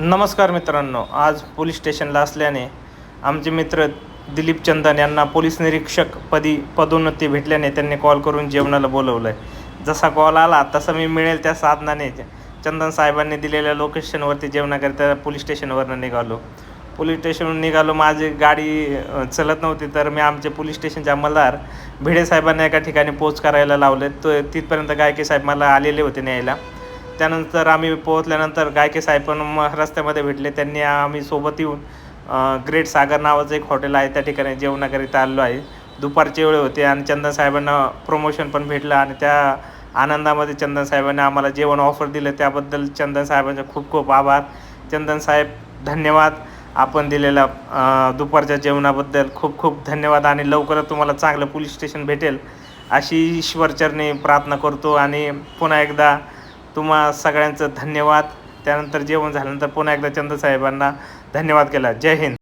नमस्कार मित्रांनो आज पोलीस स्टेशनला असल्याने आमचे मित्र दिलीप चंदन यांना पोलीस निरीक्षक पदी पदोन्नती भेटल्याने त्यांनी कॉल करून जेवणाला बोलवलं आहे जसा कॉल आला तसा मी मिळेल त्या साधनाने. चंदन साहेबांनी दिलेल्या लोकेशनवरती जेवणाकरिता पोलीस स्टेशनवरनं निघालो. पोलीस स्टेशनवरून निघालो माझी गाडी चलत नव्हती तर मी आमचे पोलीस स्टेशनचे अंमलदार भिडे साहेबांना एका ठिकाणी पोच करायला लावले. तो तिथपर्यंत गायके साहेब मला आलेले होते न्यायला. त्यानंतर आम्ही पोहोचल्यानंतर गायके साहेब पण मग रस्त्यामध्ये भेटले. त्यांनी आम्ही सोबत येऊन ग्रेट सागर नावाचं एक हॉटेल आहे. त्या ठिकाणी जेवणाकरिता आलेलो आहे. दुपारचे वेळ होते आणि चंदन साहेबांना प्रमोशन पण भेटलं आणि त्या आनंदामध्ये चंदन साहेबांनी आम्हाला जेवण ऑफर दिलं. त्याबद्दल चंदन साहेबांचे खूप खूप आभार. चंदन साहेब धन्यवाद. आपण दिलेल्या दुपारच्या जेवणाबद्दल खूप खूप धन्यवाद आणि लवकरच तुम्हाला चांगलं पोलीस स्टेशन भेटेल अशी ईश्वरचरणी प्रार्थना करतो आणि पुन्हा एकदा तुम्हा सगळ्यांचं धन्यवाद. त्यानंतर जेवण झाल्यानंतर पुन्हा एकदा चंद साहेबांना धन्यवाद केला. जय हिंद.